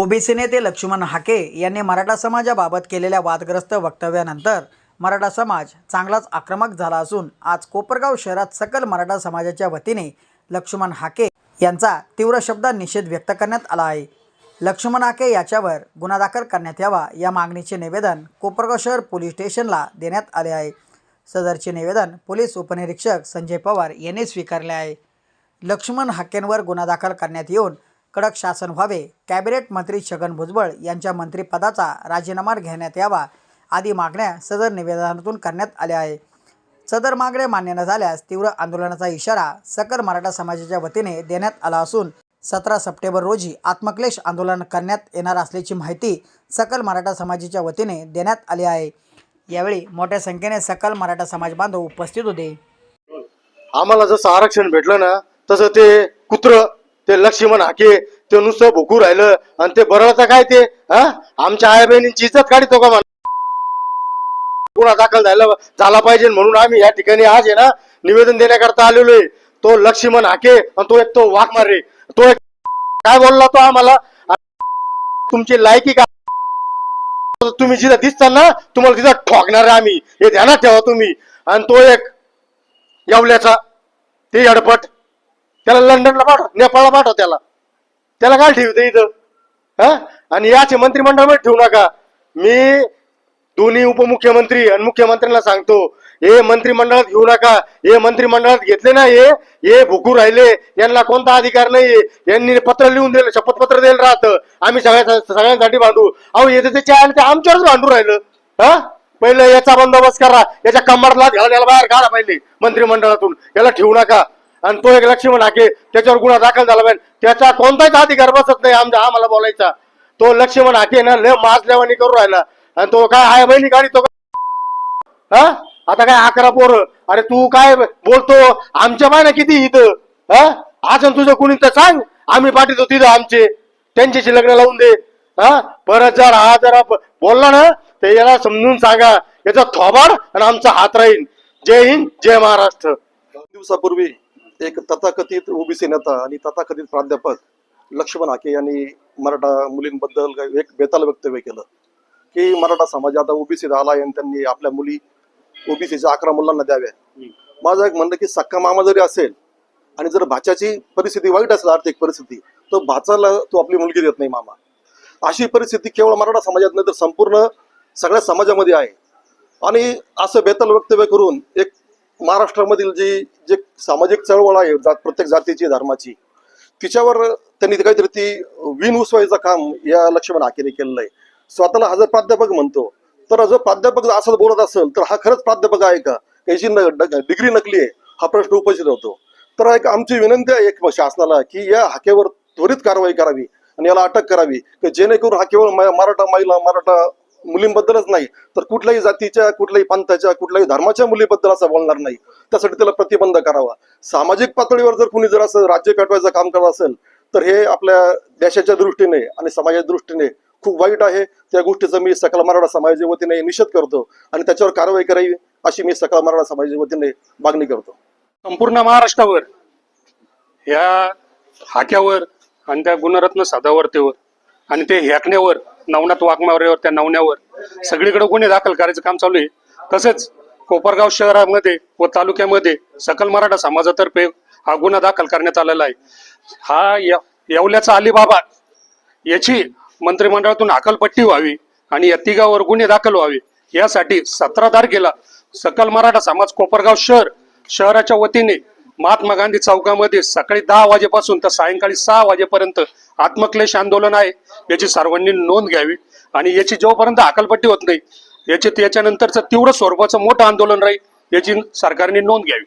OBC नेते लक्ष्मण हाके यांनी मराठा समाजाबाबत केलेल्या वादग्रस्त वक्तव्यानंतर मराठा समाज चांगलाच आक्रमक झाला असून आज कोपरगाव शहरात सकल मराठा समाजाच्या वतीने लक्ष्मण हाके यांचा तीव्र शब्दात निषेध व्यक्त करण्यात आला आहे. लक्ष्मण हाके याच्यावर गुन्हा दाखल करण्यात यावा या मागणीचे निवेदन कोपरगाव शहर पोलीस स्टेशनला देण्यात आले आहे. सदरचे निवेदन पोलीस उपनिरीक्षक संजय पवार यांनी स्वीकारले आहे. लक्ष्मण हाकेंवर गुन्हा दाखल करण्यात येऊन कडक शासन व्हावे कॅबिनेट मंत्री छगन भुजबळ यांच्या मंत्रिपदाचा राजीनामा घेण्यात यावा आदी मागण्या सदर निवेदनातून करण्यात आल्या आहे. सदर मागण्या मान्य न झाल्यास तीव्र आंदोलनाचा इशारा सकल मराठा समाजाच्या वतीने देण्यात आला असून सतरा सप्टेंबर रोजी आत्मक्लेश आंदोलन करण्यात येणार असल्याची माहिती सकल मराठा समाजाच्या वतीने देण्यात आली आहे. यावेळी मोठ्या संख्येने सकल मराठा समाज बांधव उपस्थित होते. आम्हाला जसं आरक्षण भेटलं ना तसं ते कुत्र ते लक्ष्मण हाके ते नुसतं भुकू राहिलं. आणि ते बरोबरचं काय ते? हा? आमच्या आई बहिणींची इज्जत काढतो का मला गुन्हा दाखल झाला झाला पाहिजे म्हणून आम्ही या ठिकाणी आज आहे ना निवेदन देण्याकरता आलेलो आहे. तो लक्ष्मण हाके आणि तो एक तो वाघ मारे. तो एक काय बोलला तो आम्हाला? तुमची लायकी का? तुम्ही जिथं दिसताना तुम्हाला तिथं ठोकणार आहे आम्ही. हे ध्यानात ठेवा तुम्ही. आणि तो एक यावल्याचा ते अडपट त्याला लंडनला पाठव नेपाळला पाठव त्याला. त्याला काय ठेवते इथं. हा? आणि याचे मंत्रिमंडळामध्ये ठेवू नका. मी दोन्ही उपमुख्यमंत्री आणि मुख्यमंत्र्यांना सांगतो हे मंत्रिमंडळात घेऊ नका. हे मंत्रिमंडळात घेतले ना हे हे भुकू राहिले. यांना कोणता अधिकार नाही यांनी पत्र लिहून दिलं शपथपत्र दिलं राहतं. आम्ही सगळ्या सगळ्यांसाठी भांडू. अहो येते ते चार ते आमच्यावरच भांडू राहिलं. हा? पहिलं याचा बंदोबस्त करा. याच्या कंबरला घ्यायला बाहेर काढा पहिले मंत्रिमंडळातून. याला ठेवू नका. आणि तो एक लक्ष्मण हाके त्याच्यावर गुन्हा दाखल झाला पाहिजे त्याचा कोणताच अधिकार बसत नाही आमच्या आम्हाला बोलायचा. तो लक्ष्मण हाके ना लय माजल्यावानी करू राहिला. आणि तो काय आहे बहिणी गाडी तो हा? आता काय अकरा पोर? अरे तू काय बोलतो? आमच्या बाय किती इथं? हा? आज तुझं कुणी तर सांग. आम्ही पाठवतो तिथं आमचे. त्यांच्याशी लग्न लावून दे. हा? परत जर हा जरा बोलला ना तर याला समजून सांगा. याचा थोबाड आणि आमचा हात राहील जय हिंद जय महाराष्ट्र. दोन दिवसापूर्वी एक तथाकथित ओबीसी नेता आणि तथाकथित प्राध्यापक लक्ष्मण हाके यांनी मराठा मुलींबद्दल काही एक बेताल वक्तव्य केलं की मराठा समाज आता ओबीसी आला आणि त्यांनी आपल्या मुली ओबीसीच्या अकरा मुलांना द्याव्या माझं एक म्हणणं की सक्का मामा जरी असेल आणि जर भाच्याची परिस्थिती वाईट असेल आर्थिक परिस्थिती तर भाचाला तो आपली मुलगी देत नाही मामा. अशी परिस्थिती केवळ मराठा समाजात नाही तर संपूर्ण सगळ्या समाजामध्ये आहे. आणि असं बेताल वक्तव्य करून एक महाराष्ट्रामधील जी जे सामाजिक चळवळ आहे जात प्रत्येक जातीची धर्माची तिच्यावर त्यांनी काहीतरी ती विन उसवायचं काम या लक्ष्मण हाकेने केलेलं आहे. स्वतःला हा जर प्राध्यापक म्हणतो तर जर प्राध्यापक जर असं बोलत असेल तर हा खरंच प्राध्यापक आहे का? याची डिग्री नकली आहे हा प्रश्न उपस्थित होतो. तर एक आमची विनंती आहे एक शासनाला की या हाकेवर त्वरित कारवाई करावी आणि याला अटक करावी की जेणेकरून हा केवळ मराठा महिला मराठा मुलींबद्दलच नाही. तर कुठल्याही जातीच्या कुठल्याही पंथाच्या कुठल्याही धर्माच्या मुलीबद्दल असं बोलणार नाही. त्यासाठी त्याला प्रतिबंध करावा. सामाजिक पातळीवर जर कुणी जर असं राज्य पेटवायचं काम करत असेल तर हे आपल्या देशाच्या दृष्टीने आणि समाजाच्या दृष्टीने खूप वाईट आहे. त्या गोष्टीचा मी सकल मराठा समाजाच्या वतीने निषेध करतो आणि त्याच्यावर कारवाई करावी अशी मी सकल मराठा समाजाच्या वतीने मागणी करतो. संपूर्ण महाराष्ट्रावर ह्या हाक्यावर आणि त्या गुणरत्न साधावर्तेवर आणि ते हॅकण्यावर नवनाथ वाघमारेवर त्या नवण्यावर. सगळीकडे गुन्हे दाखल करायचं काम चालू आहे. तसेच कोपरगाव शहरामध्ये व तालुक्यामध्ये सकल मराठा समाजातर्फे हा गुन्हा दाखल करण्यात आलेला आहे. हा येवल्याचा अलिबाबा याची मंत्रिमंडळातून अकलपट्टी व्हावी आणि या तिघावर गुन्हे दाखल व्हावे यासाठी सतरा तारखेला सकल मराठा समाज कोपरगाव शहर शहराच्या वतीने महात्मा गांधी चौकामध्ये सकाळी दहा वाजेपासून तर सायंकाळी सहा वाजेपर्यंत आत्मक्लेश आंदोलन आहे. याची सर्वांनी नोंद घ्यावी आणि याची जोपर्यंत अकलपट्टी होत नाही याची त्याच्यानंतरचं तीव्र स्वरूपाचं मोठं आंदोलन राहील याची सरकारने नोंद घ्यावी.